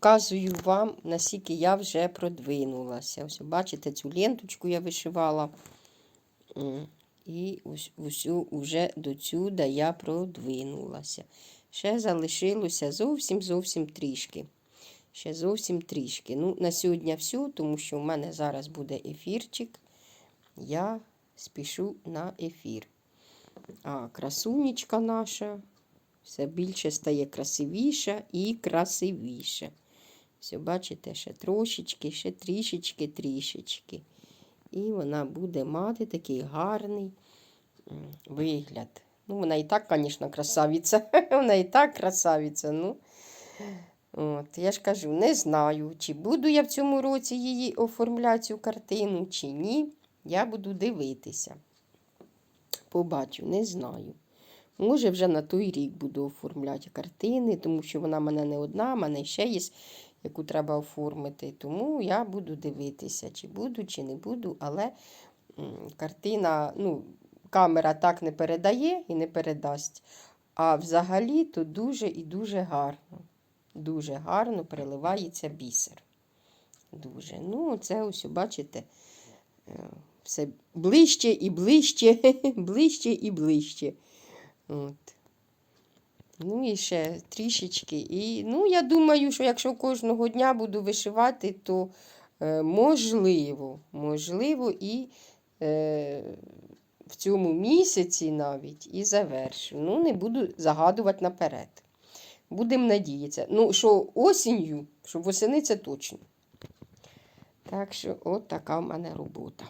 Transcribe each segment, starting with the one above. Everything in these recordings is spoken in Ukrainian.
показую вам, наскільки я вже продвинулася. Ось бачите, цю ленточку я вишивала. І ось усю уже до цюда я продвинулася. Ще залишилося зовсім зовсім трішки. Ще зовсім трішки. Ну, на сьогодні все, тому що в мене зараз буде ефірчик. Я спішу на ефір. А красунечка наша все більше стає красивіша і красивіше. Все, бачите, ще трошечки, ще трішечки, трішечки. І вона буде мати такий гарний вигляд. Ну, вона і так, звісно, красавиця. Вона і так красавиця. Ну, от, я ж кажу, не знаю, чи буду я в цьому році її оформляти цю картину, чи ні. Я буду дивитися. Побачу, не знаю. Може, вже на той рік буду оформляти картини, тому що вона в мене не одна, в мене ще є, яку треба оформити. Тому я буду дивитися, чи буду, чи не буду. Але картина, ну, камера так не передає і не передасть. А взагалі то дуже і дуже гарно. Дуже гарно переливається бісер. Дуже. Ну, це ось, бачите, е, все ближче і ближче, ближче і ближче. От. Ну і ще трішечки. І, ну, я думаю, що якщо кожного дня буду вишивати, то е, можливо, можливо, і е, в цьому місяці навіть і завершу. Ну, не буду загадувати наперед. Будемо надіятися. Ну, що осінню, що восени це точно. Так що, от така в мене робота.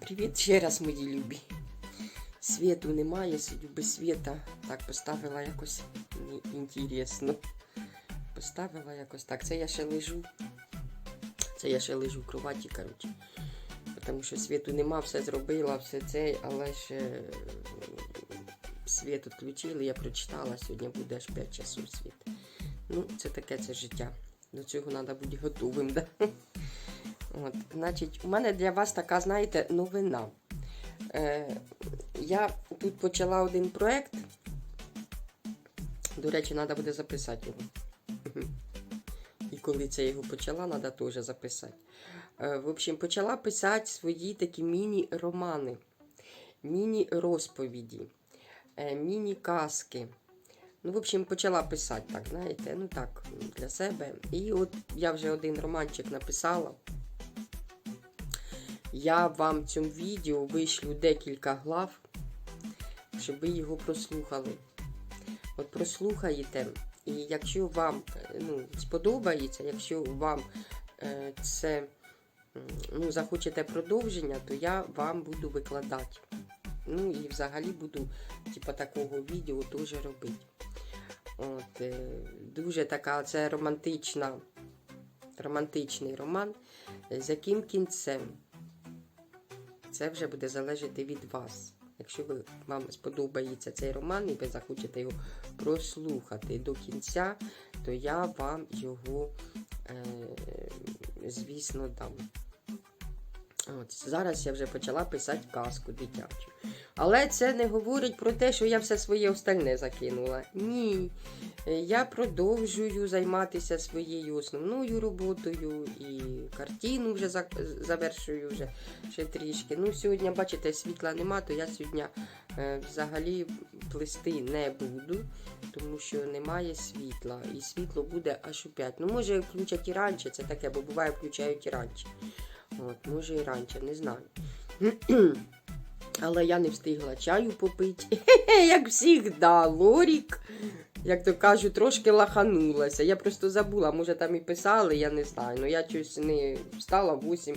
Привіт ще раз, мої любі. Світу немає, сидю без світа. Так, поставила якось інтересно. Поставила якось так. Це я ще лежу. Це я ще лежу в кроваті, коротше. Тому що світу нема, все зробила, все це, але ще світ відключили, я прочитала, сьогодні буде аж 5 часов світ. Ну, це таке це життя. До цього треба бути готовим. Да? От, значить, у мене для вас така, знаєте, новина. Е, я тут почала один проєкт. До речі, треба буде записати його. І коли це його почала, треба теж записати. Е, в общем, почала писати свої такі міні-романи, міні-розповіді, е, міні-казки. Ну, в общем, почала писати так, знаєте, ну так, для себе. І от я вже один романчик написала. Я вам в цьому відео вишлю декілька глав, щоб ви його прослухали. От прослухаєте, і якщо вам е, ну, сподобається, якщо вам е, це ну, захочете продовження, то я вам буду викладати. Ну і взагалі буду типу, такого відео теж робити. От, е, дуже така це романтична, романтичний роман. З яким кінцем? Це вже буде залежати від вас. Якщо ви, вам сподобається цей роман і ви захочете його прослухати до кінця, то я вам його, е, звісно, дам. От, зараз я вже почала писати казку дитячу. Але це не говорить про те, що я все своє остальне закинула. Ні. Я продовжую займатися своєю основною роботою і картину вже за- завершую вже ще трішки. Ну, сьогодні, бачите, світла нема, то я сьогодні е, взагалі плести не буду, тому що немає світла. І світло буде аж у 5. Ну, може, включать і раніше, це таке, бо буває, включають і раніше. От, може і раніше, не знаю. Але я не встигла чаю попити. Як завжди, Лорік, як то кажуть, трошки лаханулася. Я просто забула, може там і писали, я не знаю. Ну я щось не встала в 8,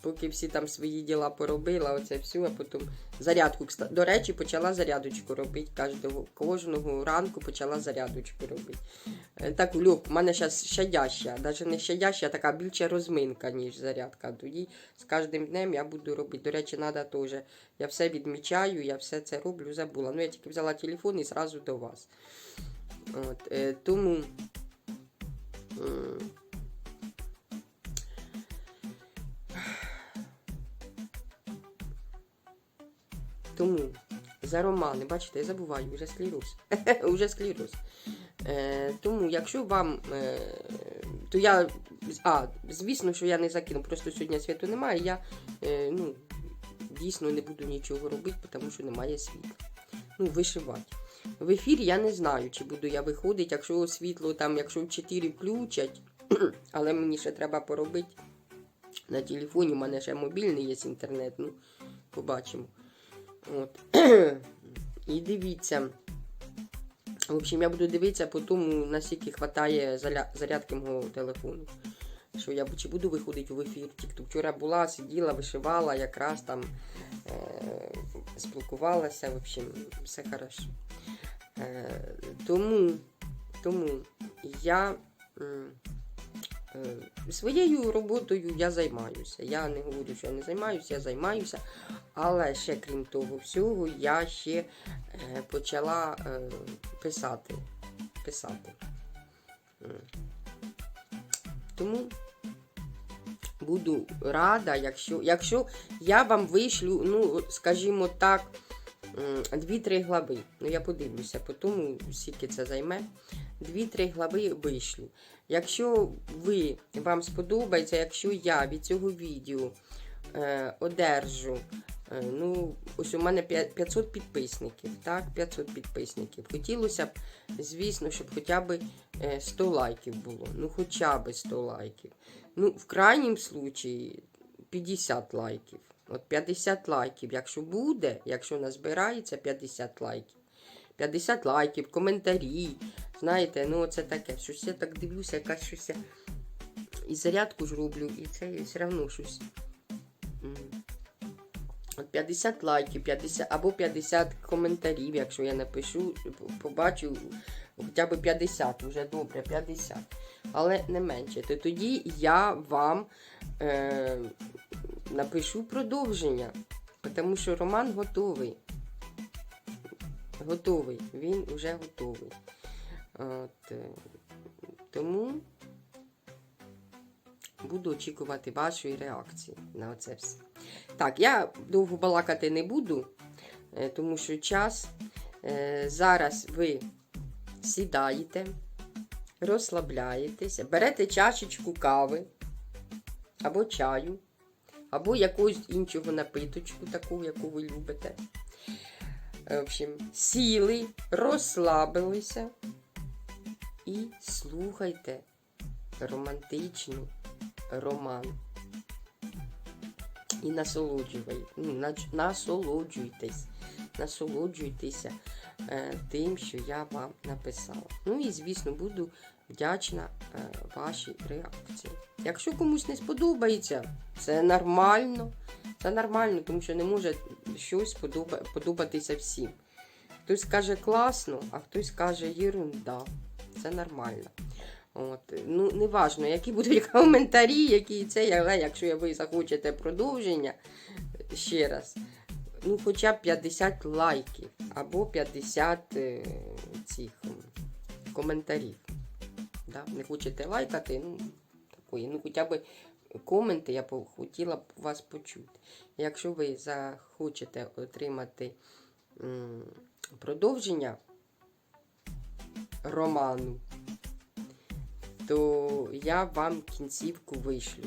поки всі там свої діла поробила, оце все, а потім зарядку. До речі, почала зарядочку робити. Кожного, кожного ранку почала зарядочку робити. Е, Так, Люк, у мене зараз щадяща, навіть не щадяща, а така більше розминка, ніж зарядка. Тоді з кожним днем я буду робити. До речі, треба теж. Я все відмічаю, я все це роблю, забула. Ну, я тільки взяла телефон і зразу до вас. От, е, тому. Тому за романи, бачите, я забуваю, вже склероз. вже склероз. Е, тому, якщо вам. Е, то я. А, звісно, що я не закину. Просто сьогодні світу немає. Я е, ну, дійсно не буду нічого робити, тому що немає світла. Ну, вишивати. В ефір я не знаю, чи буду я виходити, якщо світло там, якщо в 4 включать, але мені ще треба поробити. На телефоні у мене ще мобільний є інтернет, ну, побачимо. От. І дивіться. В общем, я буду дивитися по тому, наскільки вистачає зарядки мого телефону. Що я чи буду виходити в ефір. Тільки вчора була, сиділа, вишивала, якраз там е- спілкувалася. В общем, все хорошо. Е- тому, тому я. Е, Своєю роботою я займаюся. Я не говорю, що я не займаюся, я займаюся. Але ще крім того всього, я ще е, почала е, писати. писати. Тому буду рада, якщо якщо я вам вишлю, ну, скажімо так, 2-3 глави. Ну, я подивлюся, по тому, скільки це займе. 2-3 глави вишлю. Якщо ви, вам сподобається, якщо я від цього відео е, одержу, е, ну, ось у мене 500 підписників, так, 500 підписників. Хотілося б, звісно, щоб хоча б 100 лайків було. Ну, хоча б 100 лайків. Ну, в крайнім случаї 50 лайків. От 50 лайків, якщо буде, якщо назбирається 50 лайків. 50 лайків, коментарі. Знаєте, ну це таке. Щось я так дивлюся, якась щось. І зарядку ж роблю, і це все одно щось. От 50 лайків, 50, або 50 коментарів, якщо я напишу, побачу хоча б 50, вже добре, 50. Але не менше. То тоді я вам е, напишу продовження, тому що роман готовий. Готовий, він вже готовий. От, е, Тому буду очікувати вашої реакції на це все. Так, я довго балакати не буду, е, тому що час. Е, зараз ви сідаєте, розслабляєтеся, берете чашечку кави або чаю, або якогось іншого напиточку, таку, яку ви любите. В общем, сіли, розслабилися і слухайте романтичний роман. І насолоджуйте, ну, насолоджуйтесь, насолоджуйтеся е, тим, що я вам написала. Ну і, звісно, буду вдячна е, вашій реакції. Якщо комусь не сподобається, це нормально. Це нормально, тому що не може щось подоба, подобатися всім. Хтось каже класно, а хтось каже єрунда. Це нормально. От. Ну, не важно, які будуть коментарі, які це, але якщо ви захочете продовження, ще раз, ну, хоча б 50 лайків або 50 е, цих коментарів. Да? Не хочете лайкати, ну, такої, ну, хоча б коменти я б хотіла б вас почути. Якщо ви захочете отримати продовження роману, то я вам кінцівку вишлю.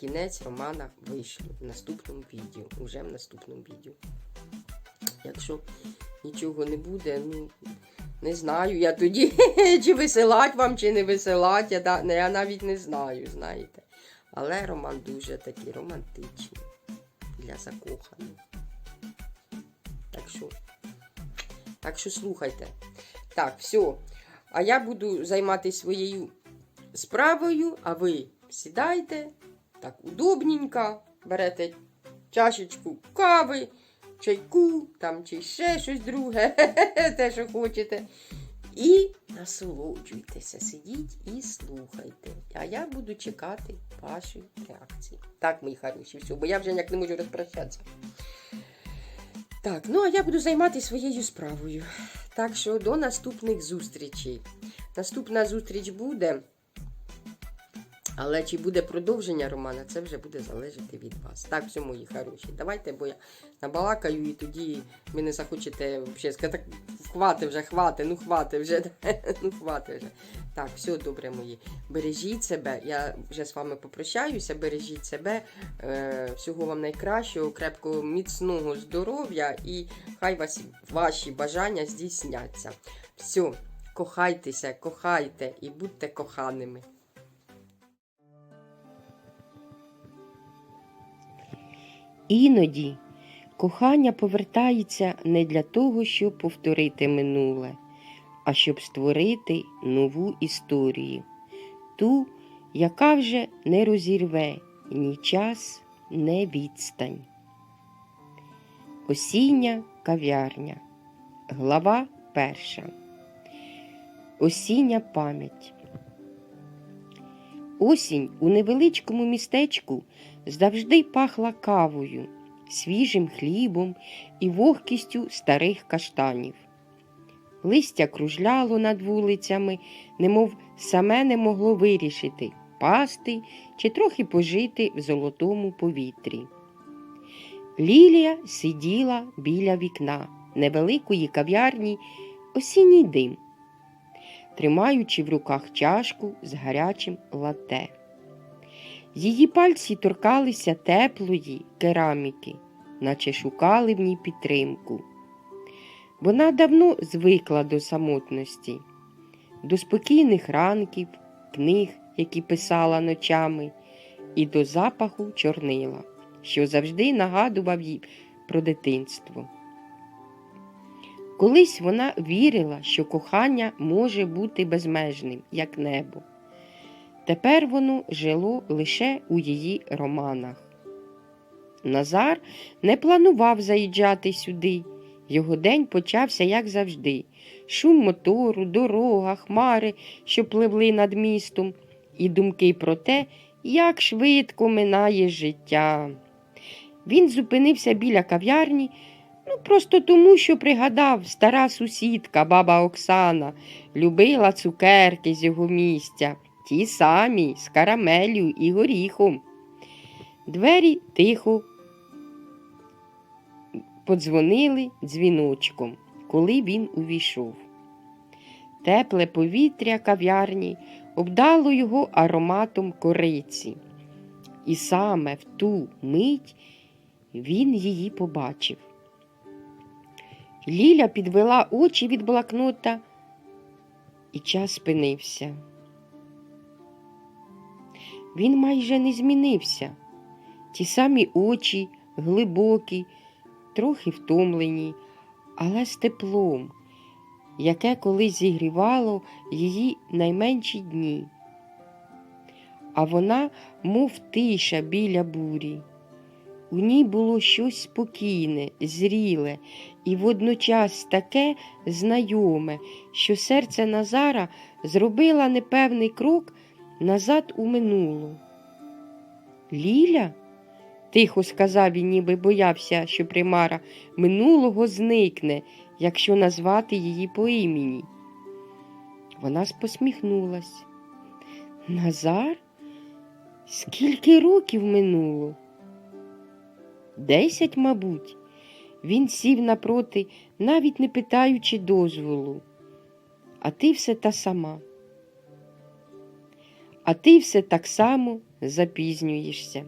Кінець романа вишлю в наступному відео. Уже в наступному відео. Якщо нічого не буде, ну, не знаю я тоді, чи висилать вам, чи не висилать, я, я навіть не знаю, знаєте. Але роман дуже такий романтичний для закоханих. Так що, так що слухайте. Так, все. А я буду займатися своєю справою, а ви сідайте так удобненько, берете чашечку кави, чайку, там чи ще щось друге, те, що хочете. І насолоджуйтеся, сидіть і слухайте. А я буду чекати вашої реакції. Так, мої хороші, все, бо я вже ніяк не можу розпрощатися. Так, ну а я буду займатися своєю справою. Так що до наступних зустрічей. Наступна зустріч буде Але чи буде продовження романа, це вже буде залежати від вас. Так, все, мої хороші. Давайте, бо я набалакаю, і тоді ви не захочете взагалі сказати, хвати вже, хвати, ну хвати вже, ну хвати вже. Так, все добре, мої. Бережіть себе. Я вже з вами попрощаюся. Бережіть себе. Е, всього вам найкращого, крепкого, міцного здоров'я і хай вас, ваші бажання здійсняться. Все, кохайтеся, кохайте і будьте коханими. Іноді кохання повертається не для того, щоб повторити минуле, а щоб створити нову історію, ту, яка вже не розірве ні час, ні відстань. Осіння кав'ярня. Глава перша. Осіння пам'ять. Осінь у невеличкому містечку завжди пахла кавою, свіжим хлібом і вогкістю старих каштанів. Листя кружляло над вулицями, немов саме не могло вирішити пасти чи трохи пожити в золотому повітрі. Лілія сиділа біля вікна невеликої кав'ярні осінній дим, тримаючи в руках чашку з гарячим лате. Її пальці торкалися теплої кераміки, наче шукали в ній підтримку. Вона давно звикла до самотності, до спокійних ранків, книг, які писала ночами, і до запаху чорнила, що завжди нагадував їй про дитинство. Колись вона вірила, що кохання може бути безмежним, як небо. Тепер воно жило лише у її романах. Назар не планував заїжджати сюди. Його день почався, як завжди, шум мотору, дорога, хмари, що пливли над містом, і думки про те, як швидко минає життя. Він зупинився біля кав'ярні, ну просто тому, що пригадав, стара сусідка, баба Оксана, любила цукерки з його місця, ті самі, з карамелью і горіхом. Двері тихо подзвонили дзвіночком, коли він увійшов. Тепле повітря кав'ярні обдало його ароматом кориці, і саме в ту мить він її побачив. Ліля підвела очі від блокнота, і час спинився. Він майже не змінився. Ті самі очі, глибокі, трохи втомлені, але з теплом, яке колись зігрівало її найменші дні. А вона, мов тиша біля бурі. У ній було щось спокійне, зріле і водночас таке знайоме, що серце Назара зробило непевний крок назад у минулу. Ліля? тихо сказав він, ніби боявся, що примара минулого зникне, якщо назвати її по імені. Вона посміхнулась. Назар? Скільки років минуло? Десять, мабуть. Він сів напроти, навіть не питаючи дозволу. А ти все та сама. А ти все так само запізнюєшся.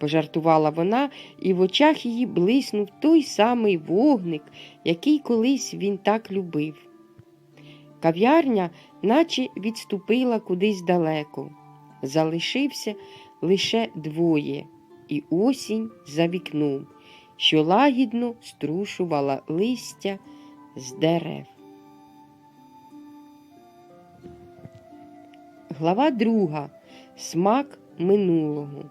Пожартувала вона, і в очах її блиснув той самий вогник, який колись він так любив. Кав'ярня наче відступила кудись далеко. Залишився лише двоє, і осінь за вікном, що лагідно струшувала листя з дерев. Глава друга. Смак минулого.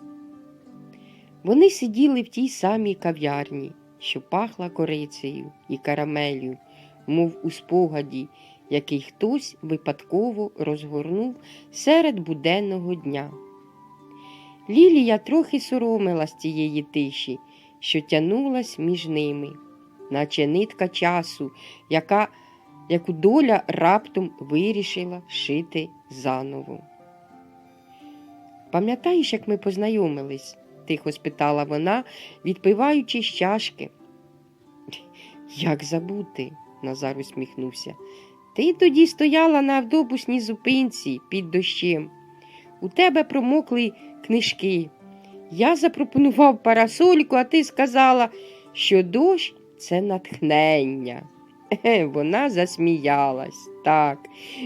Вони сиділи в тій самій кав'ярні, що пахла корицею і карамелью, мов у спогаді, який хтось випадково розгорнув серед буденного дня. Лілія трохи соромилась цієї тиші, що тянулась між ними, наче нитка часу, яка, яку доля раптом вирішила шити заново. Пам'ятаєш, як ми познайомились? тихо спитала вона, відпиваючи з чашки. Як забути? Назар усміхнувся. Ти тоді стояла на автобусній зупинці під дощем. У тебе промокли книжки. Я запропонував парасольку, а ти сказала, що дощ це натхнення. Е, Вона засміялась. Так.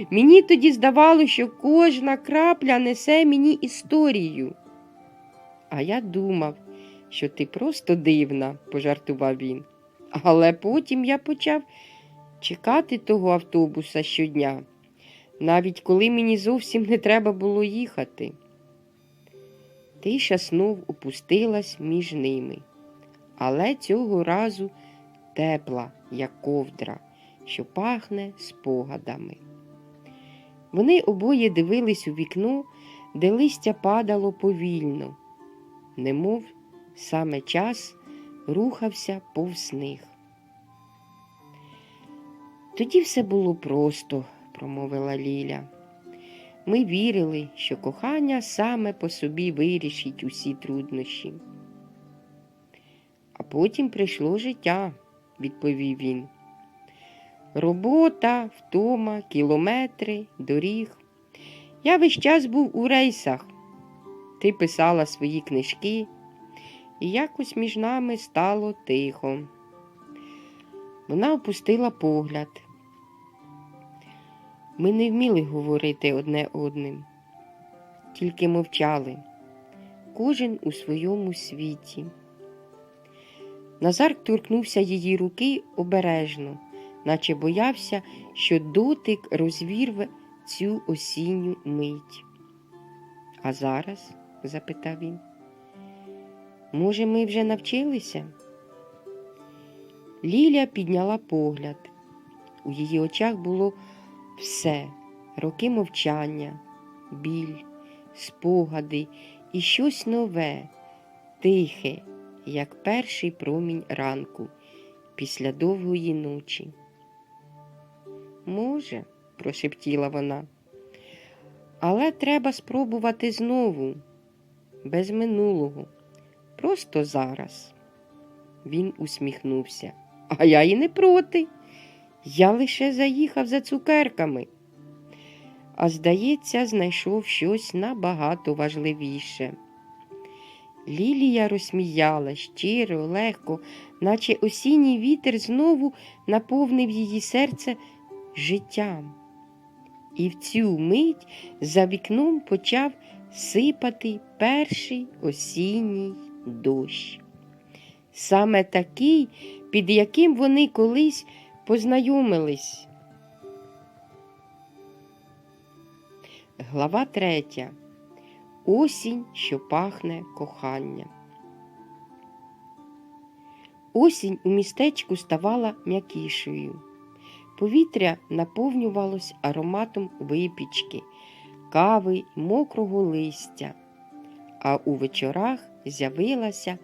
Мені тоді здавалося, що кожна крапля несе мені історію. А я думав, що ти просто дивна, пожартував він. Але потім я почав чекати того автобуса щодня, навіть коли мені зовсім не треба було їхати. Тиша знов опустилась між ними, але цього разу тепла, як ковдра, що пахне спогадами. Вони обоє дивились у вікно, де листя падало повільно, немов саме час рухався повз них. Тоді все було просто, промовила Ліля. Ми вірили, що кохання саме по собі вирішить усі труднощі. А потім прийшло життя, відповів він. Робота, втома, кілометри, доріг. Я весь час був у рейсах. Ти писала свої книжки, і якось між нами стало тихо. Вона опустила погляд. Ми не вміли говорити одне одним, тільки мовчали, кожен у своєму світі. Назар торкнувся її руки обережно, наче боявся, що дотик розвірве цю осінню мить. А зараз? запитав він. Може, ми вже навчилися? Ліля підняла погляд. У її очах було все, роки мовчання, біль, спогади і щось нове, тихе, як перший промінь ранку після довгої ночі. Може, прошептіла вона, але треба спробувати знову, без минулого, просто зараз. Він усміхнувся. А я і не проти. Я лише заїхав за цукерками. А здається, знайшов щось набагато важливіше. Лілія розсміяла щиро, легко, наче осінній вітер знову наповнив її серце життям. І в цю мить за вікном почав сипати перший осінній дощ. Саме такий, під яким вони колись познайомились. Глава третя. Осінь, що пахне коханням. Осінь у містечку ставала м'якішою. Повітря наповнювалось ароматом випічки, кави й мокрого листя, а у вечорах з'явилася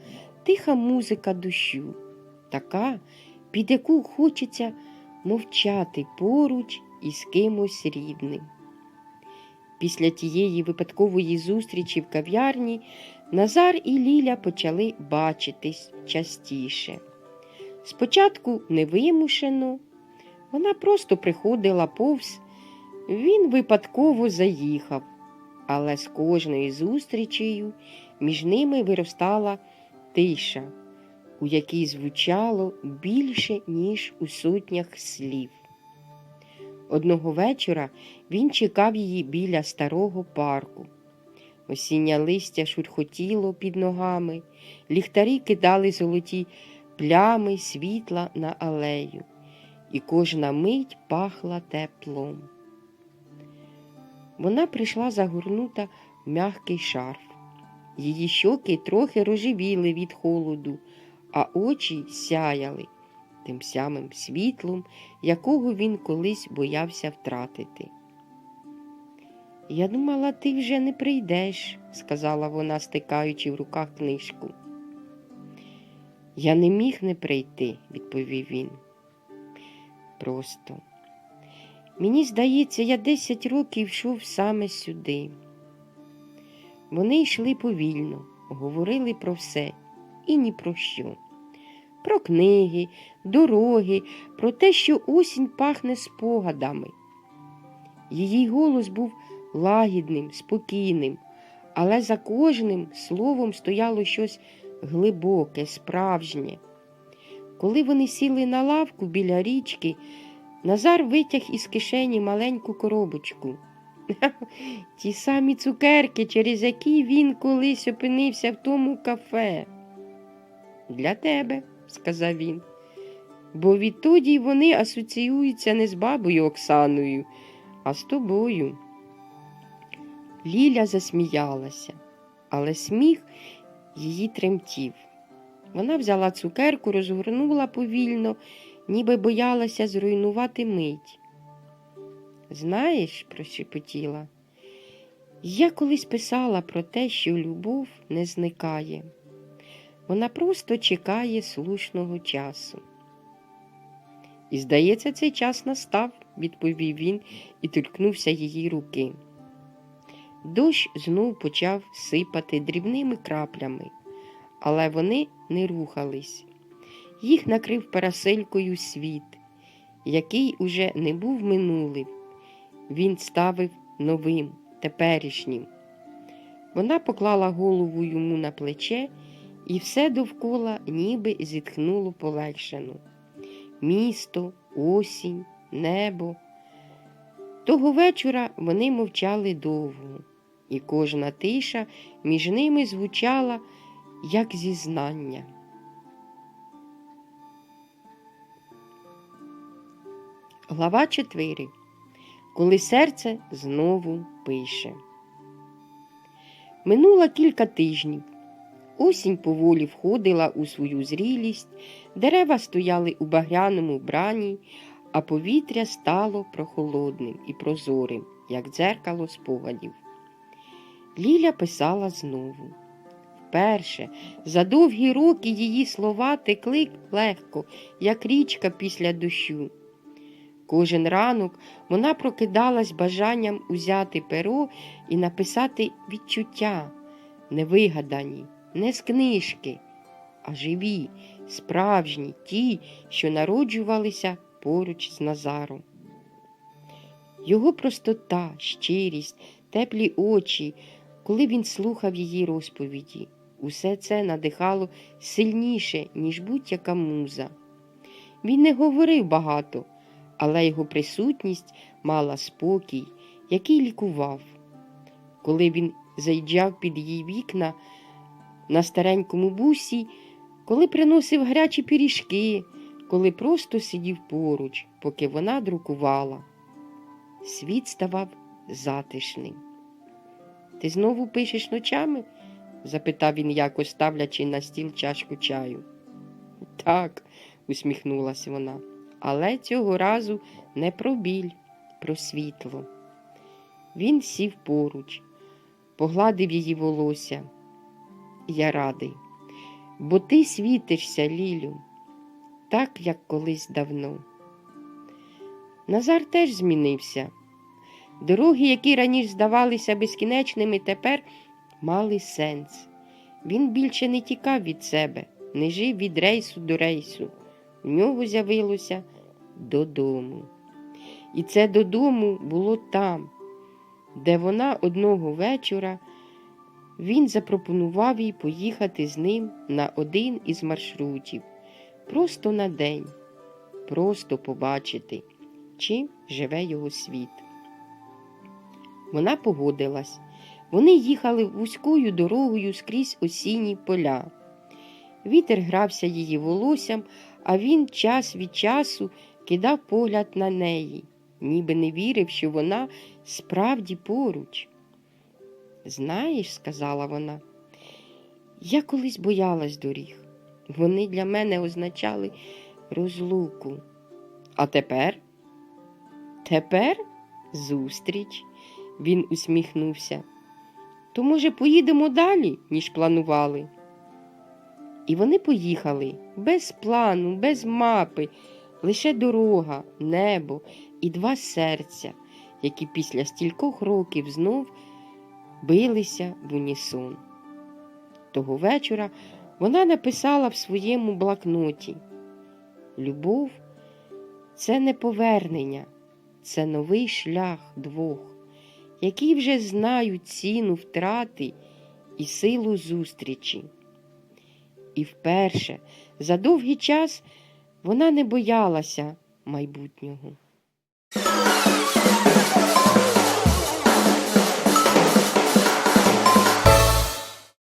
тиха музика дощу, така, під яку хочеться мовчати поруч із кимось рідним. Після тієї випадкової зустрічі в кав'ярні Назар і Ліля почали бачитись частіше. Спочатку невимушено, вона просто приходила повз, він випадково заїхав, але з кожною зустрічею між ними виростала тиша, у якій звучало більше, ніж у сотнях слів. Одного вечора він чекав її біля старого парку. Осіння листя шурхотіло під ногами, ліхтарі кидали золоті плями світла на алею, і кожна мить пахла теплом. Вона прийшла загорнута в м'який шарф. Її щоки трохи рожевіли від холоду, а очі сяяли тим самим світлом, якого він колись боявся втратити. Я думала, ти вже не прийдеш, сказала вона, стикаючи в руках книжку. Я не міг не прийти, відповів він. Просто. Мені здається, я десять років йшов саме сюди. Вони йшли повільно, говорили про все і ні про що. Про книги, дороги, про те, що осінь пахне спогадами. Її голос був лагідним, спокійним, але за кожним словом стояло щось глибоке, справжнє. Коли вони сіли на лавку біля річки, Назар витяг із кишені маленьку коробочку. Ті самі цукерки, через які він колись опинився в тому кафе. Для тебе, сказав він, бо відтоді вони асоціюються не з бабою Оксаною, а з тобою. Ліля засміялася, але сміх її тремтів. Вона взяла цукерку, розгорнула повільно, ніби боялася зруйнувати мить. Знаєш, прошепотіла, я колись писала про те, що любов не зникає. Вона просто чекає слушного часу. І, здається, цей час настав, відповів він і торкнувся її руки. Дощ знов почав сипати дрібними краплями, але вони не рухались. Їх накрив параселькою світ, який уже не був минулим. Він ставив новим, теперішнім. Вона поклала голову йому на плече, і все довкола ніби зітхнуло полегшено. Місто, осінь, небо. Того вечора вони мовчали довго, і кожна тиша між ними звучала, як зізнання. Глава 4. Коли серце знову пише. Минуло кілька тижнів. Осінь поволі входила у свою зрілість, дерева стояли у багряному вбранні, а повітря стало прохолодним і прозорим, як дзеркало спогадів. Ліля писала знову. Вперше за довгі роки її слова текли легко, як річка після дощу. Кожен ранок вона прокидалась бажанням узяти перо і написати відчуття, невигадані, не з книжки, а живі, справжні, ті, що народжувалися поруч з Назаром. Його простота, щирість, теплі очі, коли він слухав її розповіді, усе це надихало сильніше, ніж будь-яка муза. Він не говорив багато але його присутність мала спокій, який лікував. Коли він заїжджав під її вікна на старенькому бусі, коли приносив гарячі пиріжки, коли просто сидів поруч, поки вона друкувала. Світ ставав затишним. Ти знову пишеш ночами? запитав він, якось ставлячи на стіл чашку чаю. Так, усміхнулася вона але цього разу не про біль, про світло. Він сів поруч, погладив її волосся. Я радий, бо ти світишся, Лілю, так, як колись давно. Назар теж змінився. Дороги, які раніше здавалися безкінечними, тепер мали сенс. Він більше не тікав від себе, не жив від рейсу до рейсу в нього з'явилося додому. І це додому було там, де вона одного вечора він запропонував їй поїхати з ним на один із маршрутів, просто на день, просто побачити, чим живе його світ. Вона погодилась. Вони їхали вузькою дорогою скрізь осінні поля. Вітер грався її волоссям, а він час від часу кидав погляд на неї, ніби не вірив, що вона справді поруч. Знаєш, сказала вона, я колись боялась доріг. Вони для мене означали розлуку. А тепер? Тепер зустріч, він усміхнувся. То, може, поїдемо далі, ніж планували? І вони поїхали без плану, без мапи, лише дорога, небо і два серця, які після стількох років знов билися в унісон. Того вечора вона написала в своєму блокноті Любов це не повернення, це новий шлях двох, які вже знають ціну втрати і силу зустрічі. І вперше за довгий час вона не боялася майбутнього.